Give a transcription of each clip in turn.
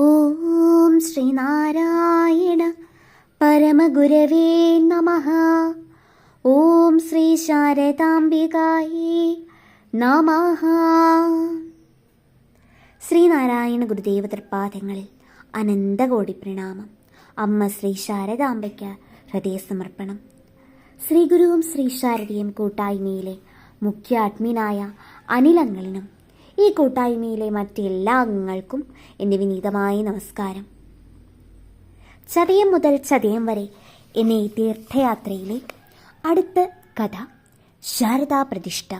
ഓം ശ്രീനാരായണ പരമഗുരവേ നമ. ഓം ശ്രീ ശാരദാംബികായേ നമ. ശ്രീനാരായണ ഗുരുദേവ തൃപ്പാദങ്ങളിൽ അനന്തകോടി പ്രണാമം. അമ്മ ശ്രീ ശാരദാംബയ്ക്ക് ഹൃദയസമർപ്പണം. ശ്രീ ഗുരുവും ശ്രീ ശാരദയും കൂട്ടായ്മയിലെ മുഖ്യ അഡ്മിനായ അനിലങ്ങളിനും ഈ കൂട്ടായ്മയിലെ മറ്റെല്ലാ അംഗങ്ങൾക്കും എന്റെ വിനീതമായ നമസ്കാരം. ചതയം മുതൽ ചതയം വരെ എന്ന ഈ തീർത്ഥയാത്രയിലെ അടുത്ത കഥ ശാരദാ പ്രതിഷ്ഠ.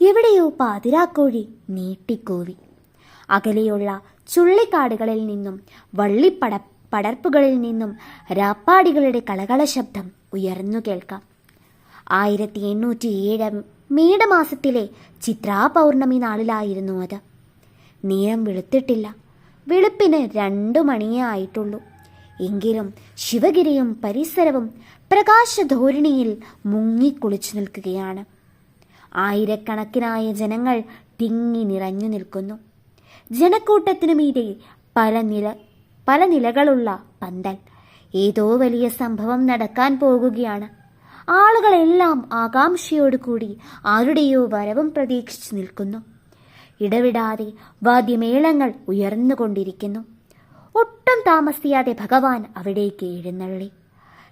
എവിടെയോ പാതിരാക്കോഴി നീട്ടിക്കോവി. അകലെയുള്ള ചുള്ളിക്കാടുകളിൽ നിന്നും വള്ളിപ്പട പടർപ്പുകളിൽ നിന്നും രാപ്പാടികളുടെ കളകള ശബ്ദം ഉയർന്നു കേൾക്കാം. ആയിരത്തി എണ്ണൂറ്റി ഏഴ് മേടമാസത്തിലെ ചിത്രാ പൗർണമി നാളിലായിരുന്നു അത്. നേരം വെളുത്തിട്ടില്ല. വെളുപ്പിന് രണ്ടു മണിയേ ആയിട്ടുള്ളൂ. എങ്കിലും ശിവഗിരിയും പരിസരവും പ്രകാശധോരണിയിൽ മുങ്ങിക്കുളിച്ചു നിൽക്കുകയാണ്. ആയിരക്കണക്കിനായ ജനങ്ങൾ തിങ്ങി നിറഞ്ഞു നിൽക്കുന്നു. ജനക്കൂട്ടത്തിനു മീതെ പല നില പല നിലകളുള്ള പന്തൽ. ഏതോ വലിയ സംഭവം നടക്കാൻ പോകുകയാണ്. ആളുകളെല്ലാം ആകാംക്ഷയോട് കൂടി ആരുടെയോ വരവും പ്രതീക്ഷിച്ചു നിൽക്കുന്നു. ഇടവിടാതെ വാദ്യമേളങ്ങൾ ഉയർന്നുകൊണ്ടിരിക്കുന്നു. ഒട്ടും താമസിയാതെ ഭഗവാൻ അവിടേക്ക് എഴുന്നള്ളി.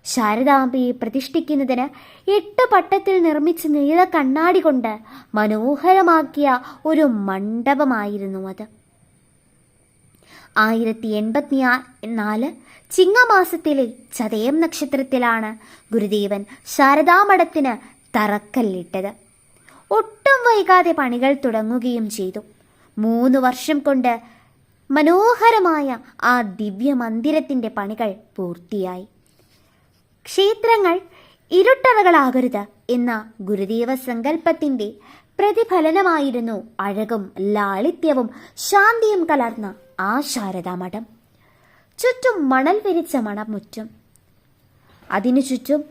ശാരദാംബയെ പ്രതിഷ്ഠിക്കുന്നതിന് എട്ട് പട്ടത്തിൽ നിർമ്മിച്ച നീല കണ്ണാടി കൊണ്ട് മനോഹരമാക്കിയ ഒരു മണ്ഡപമായിരുന്നു അത്. ആയിരത്തി എൺപത്തി നാല് ചിങ്ങമാസത്തിലെ ചതയം നക്ഷത്രത്തിലാണ് ഗുരുദേവൻ ശാരദാമഠത്തിന് തറക്കല്ലിട്ടത്. ഒട്ടും വൈകാതെ പണികൾ തുടങ്ങുകയും ചെയ്തു. മൂന്ന് വർഷം കൊണ്ട് മനോഹരമായ ആ ദിവ്യ മന്ദിരത്തിന്റെ പണികൾ പൂർത്തിയായി. ക്ഷേത്രങ്ങൾ ഇരുട്ടറകളാകരുത് എന്ന ഗുരുദേവ സങ്കല്പത്തിന്റെ പ്രതിഫലനമായിരുന്നു. അഴകും ലാളിത്യവും ശാന്തിയും കലർന്ന ആ ശാരദാ മഠം ചുറ്റും മണൽ വിരിച്ച മണമുറ്റും. അതിനു ചുറ്റും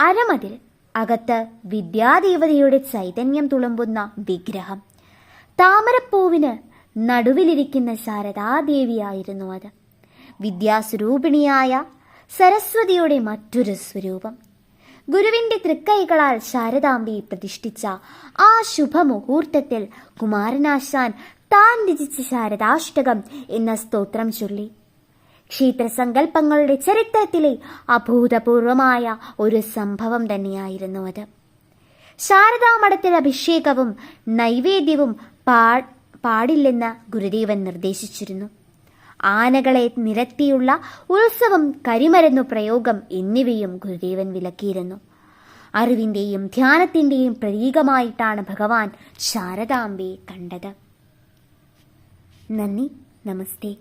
അരമതിൽ അകത്ത് വിദ്യാദേവതയുടെ ചൈതന്യം തുളുമ്പുന്ന വിഗ്രഹം. താമരപ്പൂവിന് നടുവിലിരിക്കുന്ന ശാരദാദേവിയായിരുന്നു അത്. വിദ്യാസ്വരൂപിണിയായ സരസ്വതിയുടെ മറ്റൊരു സ്വരൂപം. ഗുരുവിന്റെ തൃക്കൈകളാൽ ശാരദാംബി പ്രതിഷ്ഠിച്ച ആ ശുഭമുഹൂർത്തത്തിൽ കുമാരനാശാൻ താൻ രചിച്ച ശാരദാഷ്ടകം എന്ന സ്തോത്രം ചൊല്ലി. ക്ഷേത്രസങ്കല്പങ്ങളുടെ ചരിത്രത്തിലെ അഭൂതപൂർവമായ ഒരു സംഭവം തന്നെയായിരുന്നു അത്. ശാരദാമഠത്തിൽ അഭിഷേകവും നൈവേദ്യവും പാടില്ലെന്ന് ഗുരുദേവൻ നിർദ്ദേശിച്ചിരുന്നു. ആനകളെ നിരത്തിയുള്ള ഉത്സവം കരിമരുന്നു പ്രയോഗം എന്നിവയും ഗുരുദേവൻ വിലക്കിയിരുന്നു. അറിവിന്റെയും ധ്യാനത്തിന്റെയും പ്രതീകമായിട്ടാണ് ഭഗവാൻ ശാരദാംബയെ കണ്ടത്. നന്ദി നമസ്തേ.